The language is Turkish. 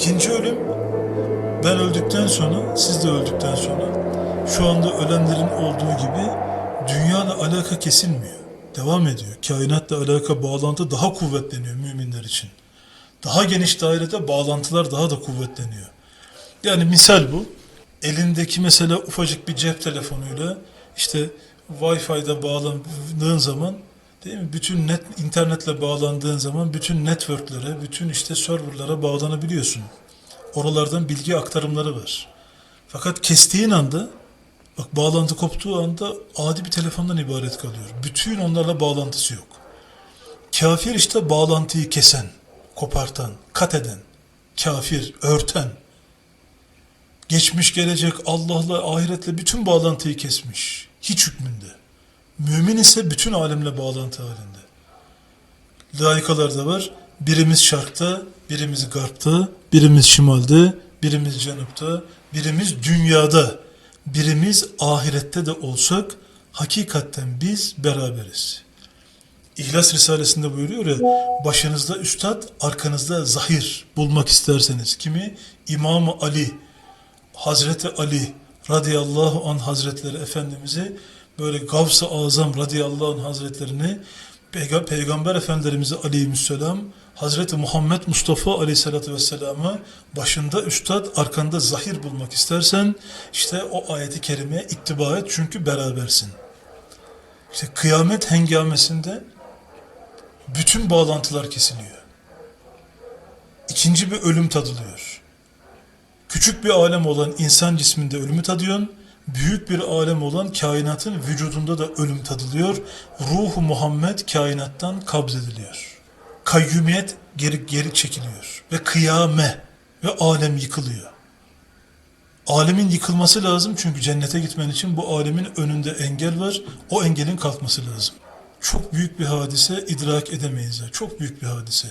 İkinci ölüm ben öldükten sonra, siz de öldükten sonra şu anda ölenlerin olduğu gibi dünyayla alaka kesilmiyor. Devam ediyor. Kainatla alaka bağlantı daha kuvvetleniyor müminler için. Daha geniş dairede bağlantılar daha da kuvvetleniyor. Yani misal bu. Elindeki mesela ufacık bir cep telefonuyla işte Wi-Fi'de bağlandığın zaman değil mi? Bütün net internetle bağlandığın zaman bütün networklere, bütün işte serverlara bağlanabiliyorsun. Oralardan bilgi aktarımları var. Fakat kestiğin anda bak bağlantı koptuğu anda adi bir telefondan ibaret kalıyor. Bütün onlarla bağlantısı yok. Kafir işte bağlantıyı kesen, kopartan, kat eden, kafir, örten, geçmiş gelecek Allah'la ahiretle bütün bağlantıyı kesmiş. Hiç hükmünde. Mümin ise bütün alemle bağlantı halinde. Layıkalar da var. Birimiz şarkta, birimiz garpta, birimiz şimalde, birimiz canıpta, birimiz dünyada, birimiz ahirette de olsak hakikatten biz beraberiz. İhlas Risalesi'nde buyuruyor ya, başınızda üstad, arkanızda zahir bulmak isterseniz. Kimi? İmam Ali, Hazreti Ali radıyallahu an hazretleri Efendimiz'i böyle Gavs-ı Azam radıyallahu an hazretlerini Peyga- Peygamber Efendimizi aleyhisselam Hazreti Muhammed Mustafa aleyhissalatü vesselam'ı başında üstad arkanda zahir bulmak istersen işte o ayeti kerimeye ittiba et çünkü berabersin. İşte kıyamet hengamesinde bütün bağlantılar kesiliyor. İkinci bir ölüm tadılıyor. Küçük bir alem olan insan cisminde ölümü tadıyorsun. Büyük bir alem olan kainatın vücudunda da ölüm tadılıyor. Ruhu Muhammed kainattan kabz ediliyor. Kayyumiyet geri, geri çekiliyor. Ve kıyame ve alem yıkılıyor. Alemin yıkılması lazım çünkü cennete gitmen için bu alemin önünde engel var. O engelin kalkması lazım. Çok büyük bir hadise idrak edemeyiz. Çok büyük bir hadise.